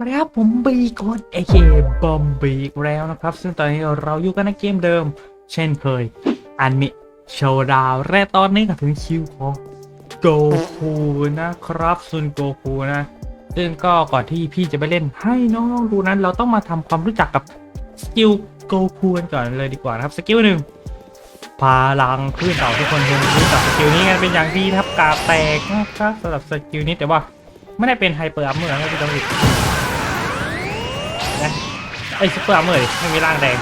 ครับผมบีกอนเอเคบอมบีอีกแล้วนะครับ ซึ่งตอนนี้เราอยู่กันในเกมเดิม เช่นเคย อันมิโชว์ดาวและตอนนี้ก็ถึงคิวของโกคูนะครับซุนโกคูนะ ซึ่งก็ก่อนที่พี่จะไปเล่นให้น้องๆดูนั้น เราต้องมาทำความรู้จักกับสกิลโกคูกันก่อนเลยดีกว่านะครับสกิลหนึ่งพลังคลื่นเต่าทุกคนคงรู้จักสกิลนี้กันเป็นอย่างดีนะครับกาแตกนะครับสำหรับสกิลนี้แต่ว่าไม่ได้เป็นไฮเปอร์อัมเมอร์นะพี่ต้องรีบนะไอ้ซุปเปอร์อาร์เมอร์ไม่มีร่างแดง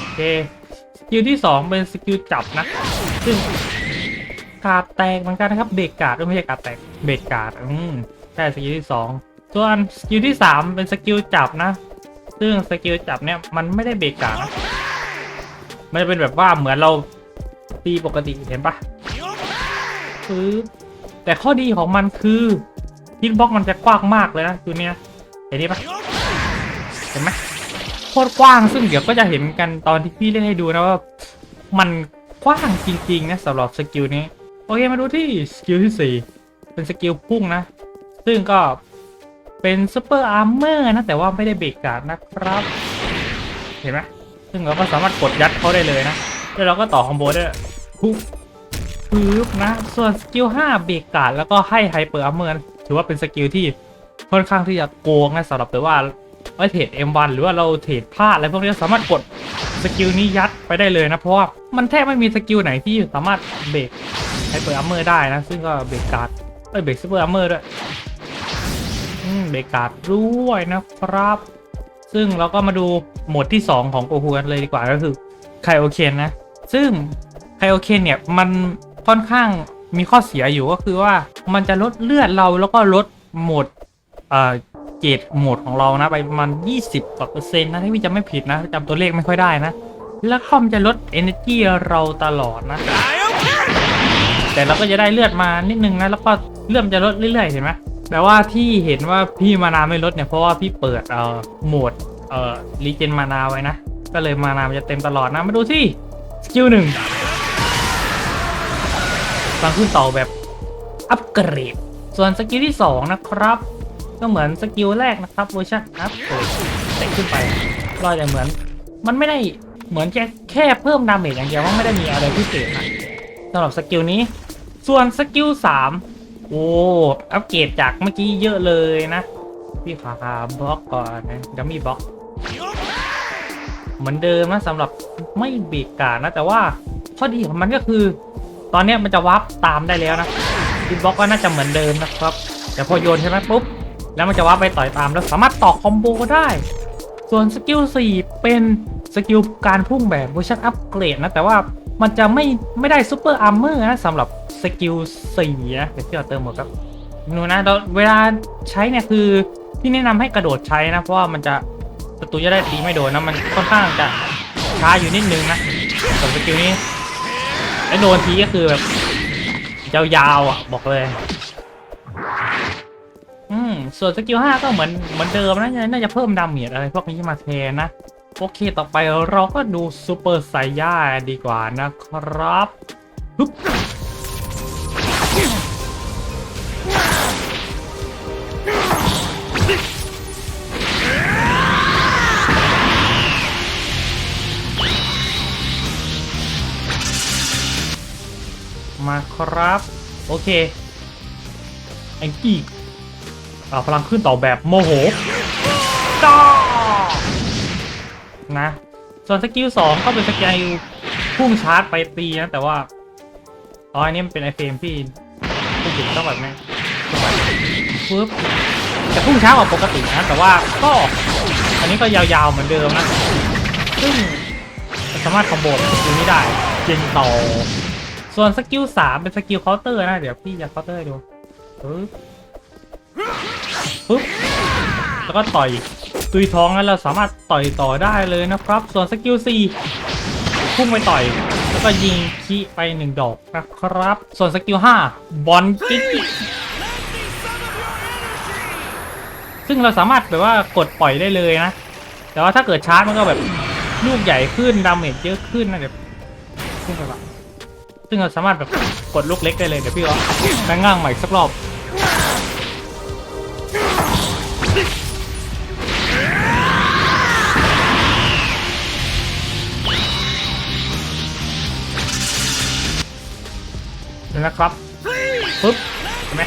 โอเคสกิลที่ 2 เป็นสกิลจับนะ ซึ่งกาดแตกเหมือนกันนะครับเบรกกาดไม่ใช่การดแตกเบรกกาดอืมใช่สกิลที่ 2 ส่วนสกิลที่ 3 เป็นสกิลจับนะ ซึ่งสกิลจับเนี่ยมันไม่ได้เบรกกาดนะมันจะเป็นแบบว่าเหมือนเราตีปกติเห็นปะคือแต่ข้อดีของมันคือฮิตบ็อกมันจะกว้างมากเลยนะตัวเนี้ยเห็นนี่ปะ ห็นไหมโคตรกว้างซึ่งเดี๋ยวก็จะเห็นกันตอนที่พี่เล่นให้ดูนะว่ามันกว้างจริงๆนะสำหรับสกิลนี้ โอเคมาดูที่สกิลที่ 4 เป็นสกิลพุ่งนะ ซึ่งก็เป็นซูเปอร์อาร์เมอร์นะ แต่ว่าไม่ได้เบรกการ์ดนะครับ เห็นไหมซึ่งเราก็สามารถกดยัดเขาได้เลยนะ แล้วเราก็ต่อคอมโบได้ปุ๊บปึ๊บนะ ส่วนสกิล5เบรกการ์ดแล้วก็ให้ไฮเปอร์อาร์เมอร์ถือว่าเป็นสกิลที่ค่อนข้างที่จะโกงนะสำหรับแต่ว่า ไอเทรด M1 หรือว่าเราเทรดพลาดอะไรพวกนี้สามารถกดสกิลนี้ยัดไปได้เลยนะ เพราะว่ามันแทบไม่มีสกิลไหนที่สามารถเบรกไฮเปอร์อัมเมอร์ได้นะ ซึ่งก็เบรกการ์ดเอ้ยเบรกซูเปอร์อัมเมอร์ด้วยเบรกการ์ดด้วยนะครับ ซึ่งเราก็มาดูโหมดที่ 2 ของโกคูกันเลยดีกว่าก็คือไคโอเคนนะ ซึ่งไคโอเคนเนี่ยมันค่อนข้างมีข้อเสียอยู่ก็คือว่ามันจะลดเลือดเราแล้วก็ลดโหมด เอ่อเกรดโหมดของเรานะไปประมาณ 20กว่าเปอร์เซ็นต์นะถ้าพี่จำไม่ผิดนะจำตัวเลขไม่ค่อยได้นะ แล้วคอมจะลด energy เราตลอดนะ แต่เราก็จะได้เลือดมานิดนึงนะแล้วก็เลือมจะลดเรื่อยๆเห็นไหมแปลว่าที่เห็นว่าพี่มานาไม่ลดเนี่ยเพราะว่าพี่เปิดเอ่อโหมดเอ่อรีเจนมานาไว้นะ ก็เลยมานามันจะเต็มตลอดนะมาดูที่สกิลหนึ่งฟังขึ้นต่อแบบอัปเกรด ส่วนสกิลที่ 2 นะครับ ก็เหมือนสกิลแรกนะครับเวอร์ชันอัพเต่ขึ้นไปรอยแต่เหมือน มันไม่ได้เหมือนแค่แค่เพิ่มดาเมจอย่างเดียวว่าไม่ได้มีอะไรพิเศษนะสำหรับสกิลนี้ ส่วนสกิล3โอ้อัปเกรดจากเมื่อกี้เยอะเลยนะพี่ขาบล็อกก่อนนะดัมมี่บล็อกเหมือนเดิมนะสำหรับไม่เบรกการนะ แต่ว่าข้อดีของมันก็คือ ตอนนี้มันจะวับตามได้แล้วนะฮิตบ็อกก็น่าจะเหมือนเดิมนะครับ แต่พอโยนใช่ไหมปุ๊บ แล้วมันจะวับไปต่อยตามแล้วสามารถต่อคอมโบได้ ส่วนสกิล4เป็นสกิลการพุ่งแบบเวอร์ชันอัปเกรดนะ แต่ว่ามันจะไม่ไม่ได้ซูเปอร์อาร์เมอร์นะสำหรับสกิล4นะเดี๋ยวพี่เอาเติมหมดครับนูนะแล้วเวลาใช้เนี่ยคือพี่แนะนำให้กระโดดใช้นะ เพราะว่ามันจะศัตรูจะได้ตีไม่โดนนะ มันค่อนข้างจะช้าอยู่นิดนึงนะส่วนสกิลนี้แล้วโดนทีก็คือแบบยาวๆอะบอกเลย ส่วนสกิล5ก็เหมือนเหมือนเดิมนะน่าจะเพิ่มดาเมจอะไรพวกนี้มาแทนนะ โอเคต่อไปเราก็ดูซูเปอร์ไซย่าดีกว่านะครับฮึบมาครับ โอเคแองกี้ อ่าพลังขึ้นต่อแบบโมโหจ้านะส่วนสกิลสองก็เป็นสกิลพุ่งชาร์จไปตีนะแต่ว่าตอนนี้มันเป็นไอเฟรมที่พูดถึงต้องแบบนี้ปึ๊บจะพุ่งช้ากว่าปกตินะ แต่ว่าก็อันนี้ก็ยาวๆเหมือนเดิมนะ ซึ่งสามารถคอมโบสกิลนี้ได้เจนต่อ ส่วนสกิลสามเป็นสกิลเคาน์เตอร์นะ เดี๋ยวพี่จะเคาน์เตอร์ดูปึ๊บ ปึ๊บแล้วก็ต่อยตุยท้องแล้วเราสามารถต่อยต่อได้เลยนะครับ ส่วนสกิล4พุ่งไปต่อย แล้วก็ยิงคีไปหนึ่งดอกนะครับ ส่วนสกิล5บอลกิ๊กซึ่งเราสามารถแบบว่ากดปล่อยได้เลยนะ แต่ว่าถ้าเกิดชาร์จมันก็แบบลูกใหญ่ขึ้นดาเมจเยอะขึ้นนะเดี๋ยวพุ่งไปละซึ่งเราสามารถแบบกดลูกเล็กได้เลยเดี๋ยวพี่เอาแม่งง่างใหม่สักรอบ นะครับปึ๊บเห็นไหม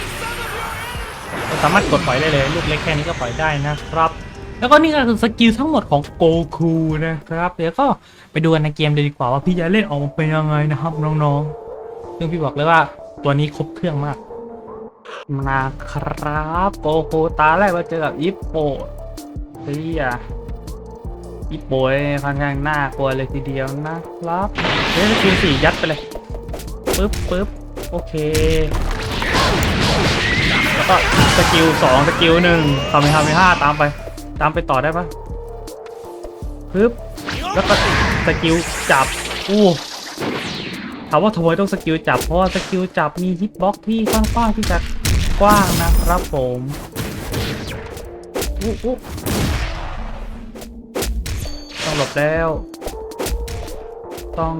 เราสามารถกดปล่อยได้เลยลูกเล็กแค่นี้ก็ปล่อยได้นะครับ แล้วก็นี่ก็คือสกิลทั้งหมดของโกคูนะครับ เดี๋ยวก็ไปดูกันในเกมเลยดีกว่าว่าพี่จะเล่นออกมาเป็นยังไงนะครับน้องๆ ซึ่งพี่บอกเลยว่าตัวนี้ครบเครื่องมากนะครับโกคูตาแรกเราเจอกับอิปโปเฮียอิปโปเนี่ยค่อนข้างน่ากลัวเลยทีเดียวนะครับเฮ้ยสกิลสี่ยัดไปเลยปึ๊บปึ๊บ โอเค แล้วก็สกิลสองสกิลหนึ่งทำไปทำไปห้าตามไป ตามไปต่อได้ปะปึ๊บแล้วก็สกิลจับอู้ถามว่าทำไมต้องสกิลจับเพราะว่าสกิลจับมีฮิตบ็อกที่ค่อนข้างที่จะกว้างนะครับผมอู้อู้ต้องหลบแล้ว ต้อง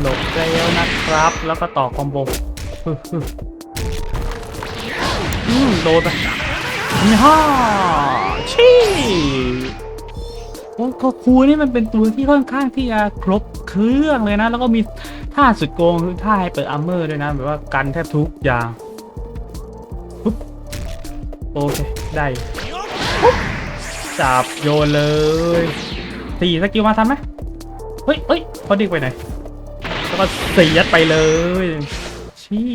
หลบแล้วนะครับ แล้วก็ต่อคอมโบ โดนไปนี่ฮ่าชี่โอ้โคคูนี่มันเป็นตัวที่ค่อนข้างที่จะครบเครื่องเลยนะ แล้วก็มีท่าสุดโกงคือท่าให้เปิดอาร์เมอร์ด้วยนะแบบว่ากันแทบทุกอย่างปุ๊บโอเคได้ปุ๊บจับโยนเลยสี่สกิลมาทันไหมเฮ้ยเฮ้ยเขาดิ้งไปไหนแล้วก็สียัดไปเลย ชี้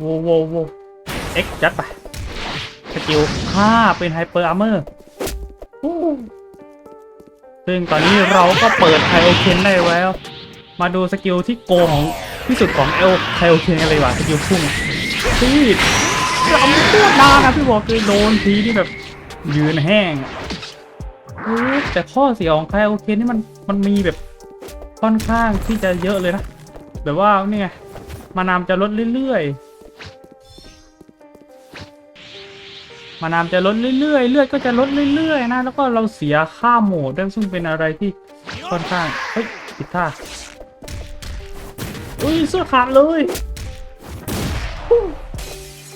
โวโวโวเอ็กยัดไปสกิลห้าเป็นไฮเปอร์อาร์เมอร์ซึ่งตอนนี้เราก็เปิดไฮโอเคนได้แล้ว มาดูสกิลที่โกของที่สุดของเอลไฮโอเคนกันเลยว่ะสกิลพุ่งที่รำโคตรนานนะพี่บอกคือโดนทีที่แบบยืนแห้งแต่ข้อเสียของไฮโอเคนนี่มันมันมีแบบค่อนข้างที่จะเยอะเลยนะ แบบว่านี่ไงมานามจะลดเรื่อยๆ มานามจะลดเรื่อยๆ เลือดก็จะลดเรื่อยๆนะ แล้วก็เราเสียค่าโหมดด้วยซึ่งเป็นอะไรที่ค่อนข้าง เฮ้ยผิดท่าอุ้ยเสื้อขาดเลย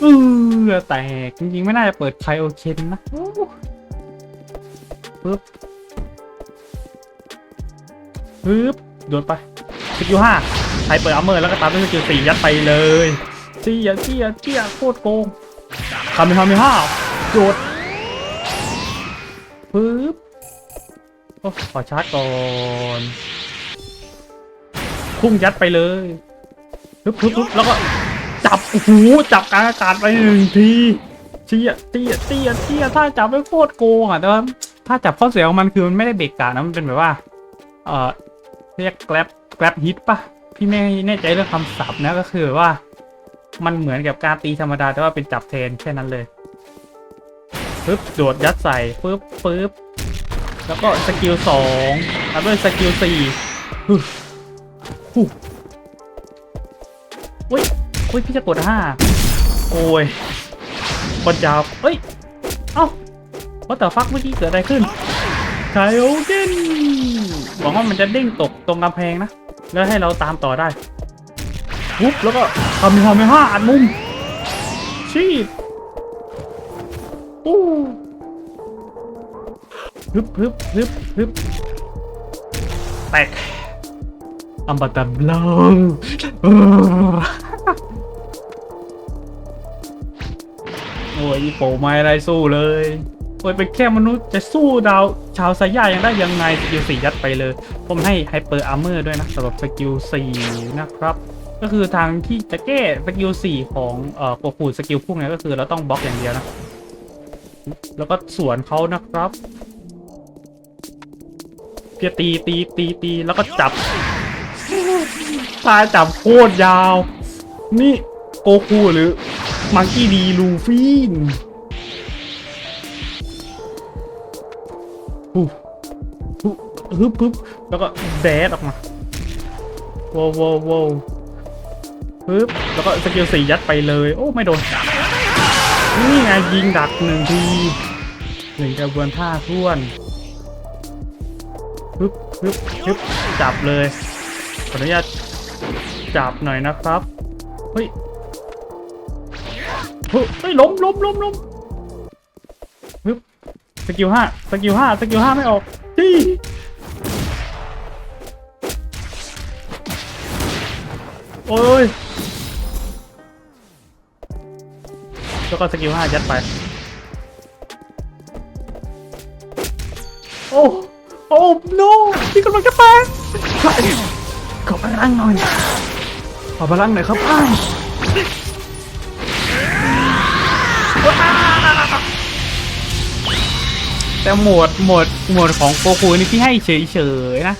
เออแตกจริงๆ ไม่น่าจะเปิดไคโอเคนนะปึ๊บปึ๊บโดนไป สกิลห้าใช้เปิดอัมเมอร์แล้วก็ตามด้วยสกิลสี่ยัดไปเลยเจี้ยเจี้ยเจี้ยโคตรโกงทำไปทำไปห้าโดดปึ๊บโอ้ขอชาร์จก่อนพุ่งยัดไปเลยปึ๊บปึ๊บปึ๊บแล้วก็จับโอ้โหจับกลางอากาศไปหนึ่งทีเจี้ยเจี้ยเจี้ยเจี้ยถ้าจับไม่โคตรโกงอะแต่ว่าถ้าจับข้อเสียของมันคือมันไม่ได้เบรกการดนะมันเป็นแบบว่า เอ่อเรียก grab grab hit ปะพี่ไม่แน่ใจเรื่องคำศัพท์นะก็คือว่า มันเหมือนกับการตีธรรมดาแต่ว่าเป็นจับเทนแค่นั้นเลยปึ๊บโดดยัดใส่ปึ๊บปึ๊บแล้วก็สกิลสองตามด้วยสกิลสี่ฮึฮู้อุ้ยอุ้ยพี่จะกดห้าโอ้ยบอลยาวเอ้ย เอ้าว่าแต่ฟักเมื่อกี้เกิดอะไรขึ้นไคโอเกนหวังว่ามันจะเด้งตกตรงกำแพงนะ แล้วให้เราตามต่อได้ปุ๊บแล้วก็ทำทำไปห้าอัดมุมชีดอู้ฮึบฮึบฮึบฮึบแตกอัมบัตัมลงโอ้ยโปไม่อะไรสู้เลย โอ้ยเป็นแค่มนุษย์จะสู้ดาวชาวไซย่ายังได้ยังไงสกิลสี่ยัดไปเลย ผมให้ไฮเปอร์อาร์เมอร์ด้วยนะสำหรับสกิลสี่นะครับก็คือทางที่จะแก้สกิลสี่ของเอ่อโกคูสกิลพุ่งเนี่ยก็คือเราต้องบล็อกอย่างเดียวนะ แล้วก็สวนเขานะครับเพียตีตีตีตีแล้วก็จับตาจับโคตรยาว นี่โกคูหรือมังกี้ดีลูฟี่ นฮึบฮึบฮึบแล้วก็แดดออกมาว้าวว้วว้วฮึบแล้วก็สกิลสี่ยัดไปเลย โอ้ ไม่โดน นี่ไงยิงดักหนึ่งทีหนึ่งกระบวนท่าท้วนฮึบฮึบฮึบจับเลย ขออนุญาตจับหน่อยนะครับ เฮ้ยเฮ้ยเฮ้ล้มล้มล้มล้ม สกิลห้าสกิลห้าสกิลห้าไม่ออกจี้โอโอ้ยแล้วก็สกิลห้ายัดไป โอ้โอ้ no นี่กำลังจะแตกใช่ขอพลังหน่อยขอพลังหน่อยครับอ้าย แต่หมดหมดหมดของโกคูนี่พี่ให้เฉยๆนะ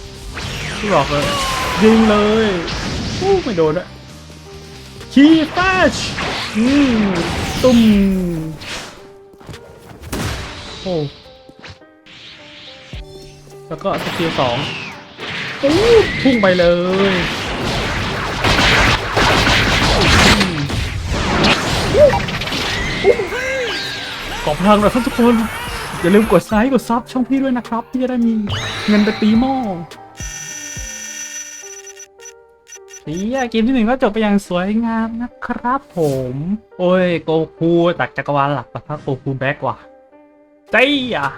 พี่บอกเลยยิงเลยอู้ไม่โดนอะชีฟาชอืมตุ้มโอ้แล้วก็สกิลสองอู้พุ่งไปเลยอืมขอบพลังหน่อยครับทุกคน อย่าลืมกดไซค์กดซับช่องพี่ด้วยนะครับพี่จะได้มีเงินไปตีหม้อเฮียเกมที่หนึ่งก็จบไปอย่างสวยงามนะครับผม โอ้ยโกคูจากจักรวาลหลักปะทะโกคูแบ็กว่ะเจ๊อะ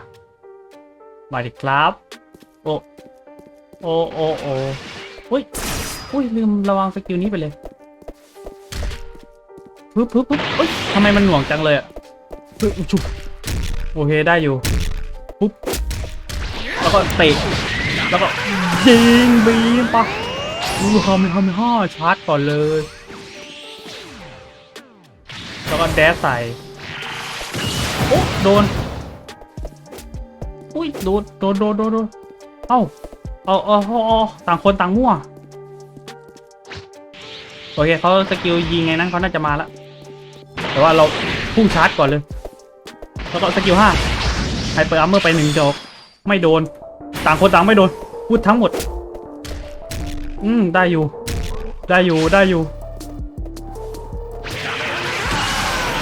มาดิครับ โอโอโอโออุ้ยอุ้ยลืมระวังสกิลนี้ไปเลยปึ๊บปึ๊บปึ๊บเอ้ยทำไมมันหน่วงจังเลยอะปึ๊บชุบ โอเคได้อยู่ปุ๊บแล้วก็เตะแล้วก็ยิงบีมปะดูทำทำห้าชาร์จก่อนเลย แล้วก็แดสใส่โอ้โดนอุ้ยโดนโดนโดนโดนโดนเอ้าเอาเอาเอาเอาต่างคนต่างมั่วโอเคเขาสกิลยิงไงนั้นเขาน่าจะมาล้วแต่ว่าเราพุ่งชาร์จก่อนเลย แล้วก็สกิลห้าไฮเปอร์อัมเมอร์ไปหนึ่งดอกไม่โดน ต่างคนต่างไม่โดน พูดทั้งหมด อืม ได้อยู่ ได้อยู่ ได้อยู่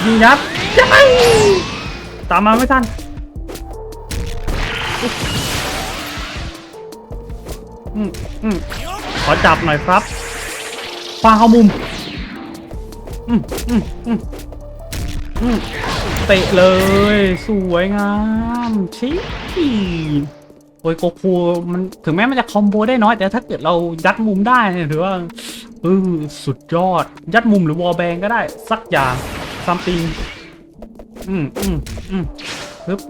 ยิงยับยังตามมาไม่ทัน อืมอืมขอจับหน่อยครับปาเข้ามุม อืมอืมอืมอืม เตะเลย สวยงามชิโอ้ยโกคูมันถึงแม้มันจะคอมโบได้น้อยแต่ถ้าเกิดเรายัดมุมได้เนี่ยถือว่าเออสุดยอด ยัดมุมหรือวอลแบงก็ได้ สักอย่างซัมติงอืมอืมอืมปึ๊บ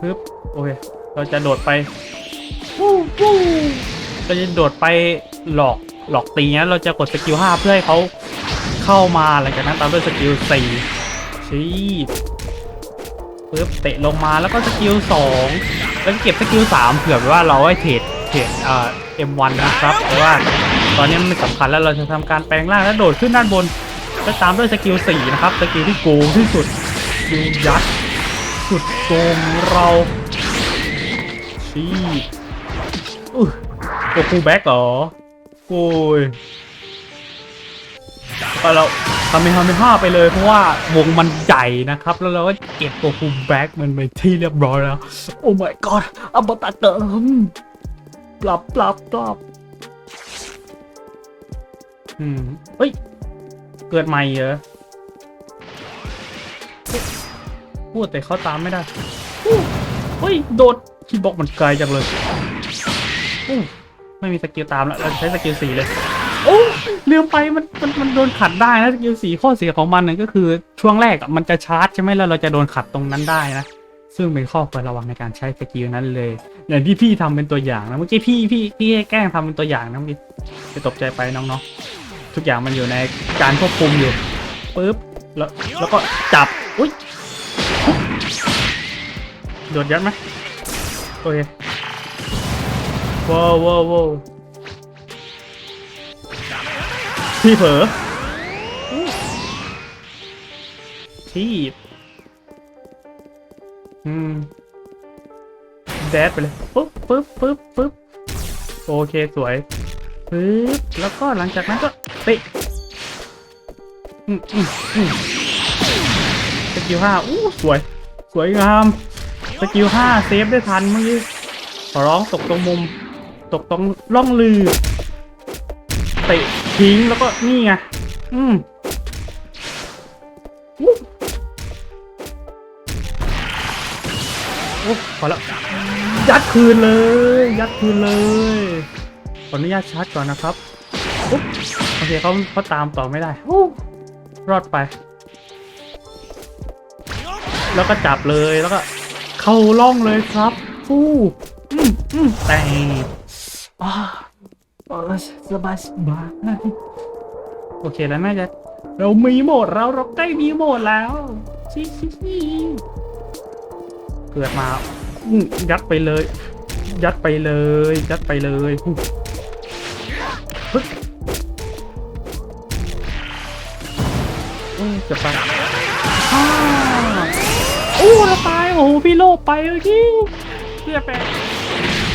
ปึ๊บโอเค เราจะโดดไปวู้วู้เราจะโดดไปหลอกหลอกตีนะเราจะกดสกิลห้าเพื่อให้เขาเข้ามาหลังจากนั้นตามด้วยสกิลสี่ชีพ ปึ๊บเตะลงมาแล้วก็สกิลสองแล้วก็เก็บสกิลสามเผื่อว่าเราไว้เทรดเทรดเอ่อ M1 นะครับเพราะว่าตอนนี้มันไม่สำคัญแล้วเราจะทำการแปลงร่างแล้วโดดขึ้นด้านบนแล้วตามด้วยสกิลสี่นะครับสกิลที่โกงที่สุดดูยัดสุดโกงเราชี้อุ้โกคูแบ็กเหรอโอ้ยก็เรา ทำเป็นทำเป็นห้าไปเลยเพราะว่าวงมันใหญ่นะครับ แล้วเราก็เก็บโกคูแบ็กมันไปที่เรียบร้อยแล้ว โอ้ my god อับตะเติมปรับปรับปรับอืมเฮ้ย เกิดใหม่เหรอพูดแต่เขาตามไม่ได้เฮ้ย โดดคีย์บอกมันไกลจังเลยไม่มีสกิลตามแล้วเราใช้สกิลสี่เลย ลืมไปมันมันมันโดนขัดได้นะสกิลสีข้อเสียของมันเนี่ยก็คือช่วงแรกมันจะชาร์จใช่ไหมแล้วเราจะโดนขัดตรงนั้นได้นะซึ่งเป็นข้อควรระวังในการใช้สกิลนั้นเลย อย่างที่พี่ทำเป็นตัวอย่างนะเมื่อกี้พี่พี่พี่แกล้งทำเป็นตัวอย่างนะเมื่อกี้จะตกใจไปน้องๆทุกอย่างมันอยู่ในการควบคุมอยู่ปึ๊บแล้วแล้วก็จับอุ้ยโดดยัดไหมโอเคว้าวว้าว พี่เผลอทีบอืมแดดไปเลยปุ๊บปุ๊บปุ๊บปุ๊บโอเคสวยปึ๊บแล้วก็หลังจากนั้นก็เตะอืมอืมอืมสกิลห้าอู้สวย สวยงาม สกิลห้าเซฟได้ทันเมื่อกี้ขอร้องตกตรงมุม ตกตรงร่องลือเตะ ทิ้งแล้วก็นี่ไง อืมอู้โอ้พอแล้วยัดคืนเลย ยัดคืนเลย ขออนุญาตชาร์จก่อนนะครับโอเคเขาเขาตามต่อไม่ได้อู้รอดไป แล้วก็จับเลยแล้วก็ เข้าล่องเลยครับฟู้อืมอืมแต่อ่า เออสบายสบายโอเคแล้วน่าจะเรามีโหมดแล้วเราใกล้มีโหมดแล้วชิชิชิเกิดมายัดไปเลย ยัดไปเลย ยัดไปเลยโอ้ยจะไปอ้าโอ้เราตายโอ้โหพี่โลบไปเมื่อกี้เรียบไป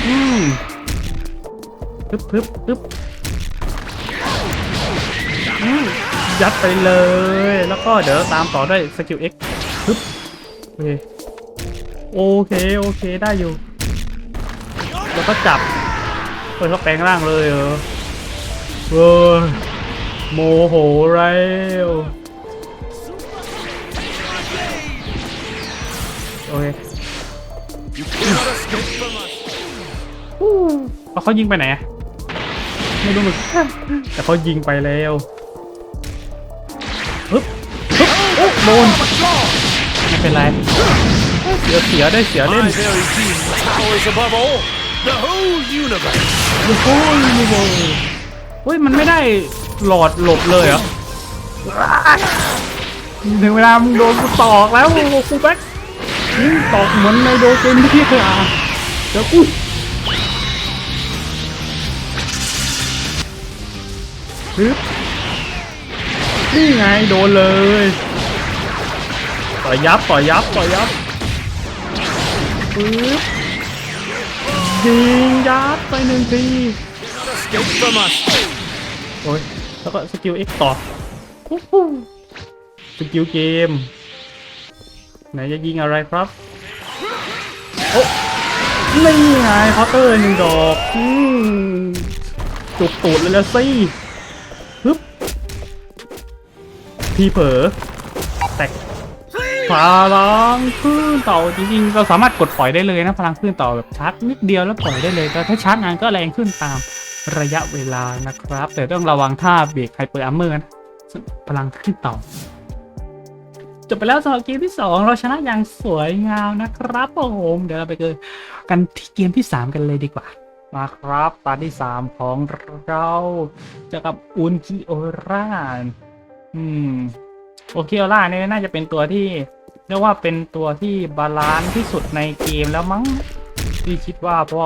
อืม ปึ๊บปึ๊บปึ๊บอืมยัดไปเลย แล้วก็เดี๋ยวตามต่อด้วยสกิล X ปึ๊บโอเค โอเค โอเค ได้อยู่ แล้วก็จับเปิดเขาแปลงร่างเลยเหรอเออโมโหไรวโอเคอู้เอาเขายิงไปไหนอะ ไม่รู้เหมือนกันแต่เขายิงไปแล้วฮึบฮึบโอ้โดนไม่เป็นไรเสียเสียได้เสียเล่น My very being towers above all the whole universe. โอ้โหเฮ้ยมันไม่ได้หลอดหลบเลยเหรอถึงเวลามึงโดนกูตอกแล้วโอ้โหกูแบ็คอืมตอกเหมือนในโดเกมที่เคยอ่านเดี๋ยวกู ฮึบนี่ไงโดนเลย ต่อยยับต่อยยับต่อยยับปึ๊บยิงยัดไปหนึ่งทีโอ้ยแล้วก็สกิล X ต่อฮู้ฮู้สกิลเกม ไหนจะยิงอะไรครับ โอ้นี่ไงเคาเตอร์หนึ่งดอกอจุกตูดเลยละสิ พี่เผลอแตกพลังคลื่นต่อจริงๆ เราสามารถกดปล่อยได้เลยนะพลังคลื่นต่อแบบชาร์จนิดเดียวแล้วปล่อยได้เลย แต่ถ้าชาร์จนานก็แรงขึ้นตามระยะเวลานะครับ แต่ต้องระวังท่าเบรกไฮเปอร์อัมเมอร์นะพลังคลื่นต่อจบไปแล้วสำหรับเกมที่ 2 เราชนะอย่างสวยงามนะครับผมเดี๋ยวเราไปเจอกันที่เกมที่ 3 กันเลยดีกว่ามาครับตาที่ 3 ของเราเจอกับอุนคิโอรา อืมโอเคิโอราเนี่ยน่าจะเป็นตัวที่ เรียกว่าเป็นตัวที่บาลานซ์ที่สุดในเกมแล้วมั้งที่คิดว่าเพราะ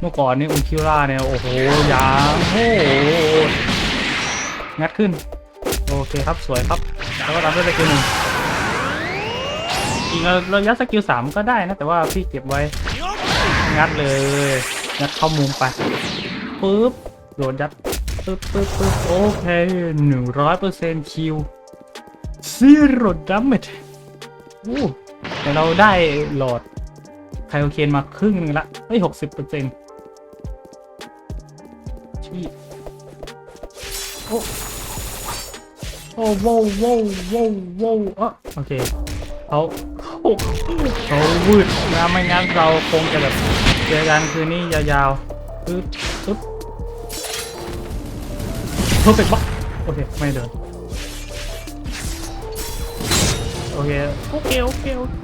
เมื่อก่อนนี่อุนคิโอราเนี่ยโอ้โหยางโอ้โหงัดขึ้น โอเคครับสวยครับ แล้วก็ตามด้วยสกิลหนึ่งจริงเราเรายัดสกิลสามก็ได้นะ แต่ว่าพี่เก็บไว้ งัดเลยงัดเข้ามุมไปปุ๊บโดนยัด ปึ๊บปึ๊บปึ๊บโอเคหนึ่งร้อยเปอร์เซ็นต์คิวซีโร่ดัมเมจอู้แต่เราได้โหลดไคโอเคนมาครึ่งหนึงละเฮ้ยหกสิบเปอร์เซ็นต์ชีโอ้โอ้โว้วโว้วโว้วโว้วอะโอเคเขาเขาเขาวืดนะไม่งั้นเราคงจะแบบเจอกันคืนนี้ยาวๆปึ๊บปึ๊บ เพอร์เฟกต์บ็อกโอเค ไม่เดินโอเคโอเค โอเค โอเค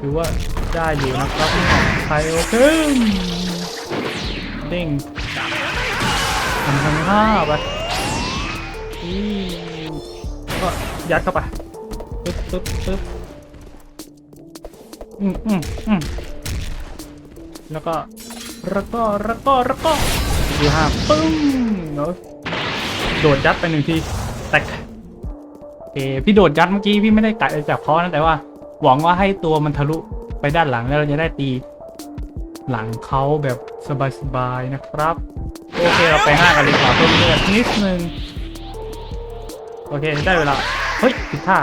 ถือว่าได้อยู่นะครับเนี่ยไทยโอเคเด้งทำทำห้าไปอีแล้วก็ยัดเข้าไปปึ๊บปึ๊บปึ๊บอืมอืมอืมแล้วก็แล้วก็แล้วก็แล้วก็อยู่ห้าปึ้งเนาะ โดดยัดไปหนึ่งทีแตกโอเคพี่โดดยัดเมื่อกี้พี่ไม่ได้กะจะจับเขานะแต่ว่า หวังว่าให้ตัวมันทะลุไปด้านหลังแล้วเราจะได้ตี หลังเขาแบบสบายๆนะครับ โอเคเราไปห้ากันเลยขอเพิ่มเลือดนิดนึงโอเคได้เวลาเฮ้ยผิดท่า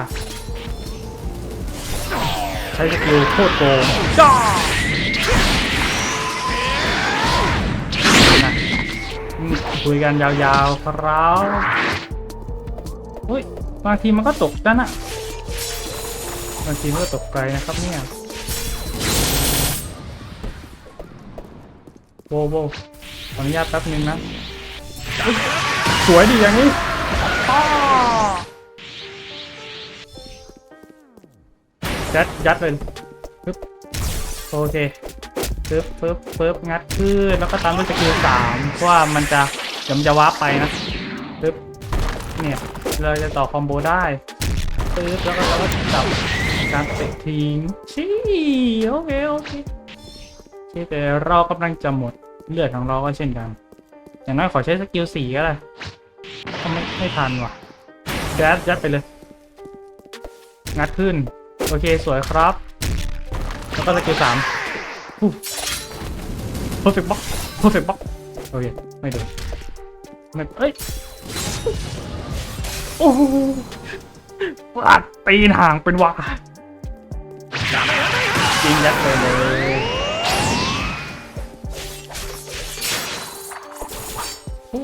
ใช้สกิลโคตรโกงจ้า คุยกันยาวๆครับเฮ้ยบางทีมันก็ตกด้านน่ะบางทีมันก็ตกไกลนะครับเนี่ยโว้โวขออนุญาตแป๊บนึงนะ สวยดีอย่างนี้ยัดยัดเลยปึ๊บโอเคปึ๊บปึ๊บปึ๊บงัดขึ้นแล้วก็ตามด้วยสกิลสามเพราะว่ามันจะ เดี๋ยวมันจะวาร์ปไปนะปึ๊บเนี่ยเราจะต่อคอมโบได้ปึ๊บแล้วก็เราก็จับการเตะทิ้งชี้โอเคโอเคโอเคแต่เรากำลังจะหมดเลือดของเราก็เช่นกัน อย่างน้อยขอใช้สกิลสี่ก็ได้ทำไม่ไม่ทันว่ะยัดยัดไปเลย งัดขึ้น โอเคสวยครับ แล้วก็สกิลสามเพอร์เฟกต์บ็อกเพอร์เฟกต์บ็อกโอเค ไม่โดน ไม่เอ้ย โอ้โหปาดตีนห่างเป็นวาจริงยัดเลยเลยโอ้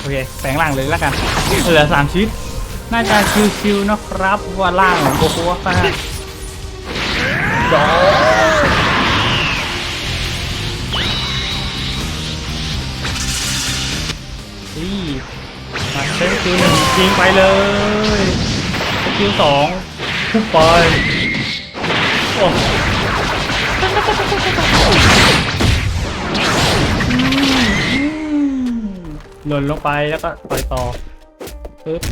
โอเคแปลงร่างเลยแล้วกัน เหลือสามชิ้นน่าจะชิวๆนะครับว่าร่างของโกโก้ฟ้าดอ นี่มาใช้สกิลหนึ่งยิงไปเลยสกิลสองพุ่งไปโอ้หล่นลงไปแล้วก็ต่อยต่อปึ๊บ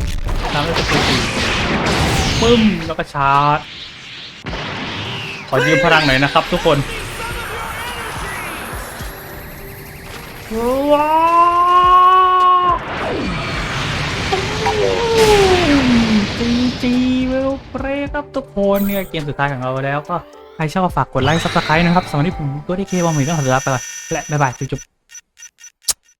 ทำให้สกิลปึ้มแล้วก็ชาร์จ ขอยืมพลังหน่อยนะครับทุกคนว้า จีเวลเบรครับทุกคนเนี่ยเกมสุดท้ายของเราแล้วก็ใครชอบฝากกดไลค์ซับสไครต์นะครับสำหรับที่ผมตัวที่เคบอมมี่ต้องขอลาไปก่อนและบ๊ายบายจุ๊บ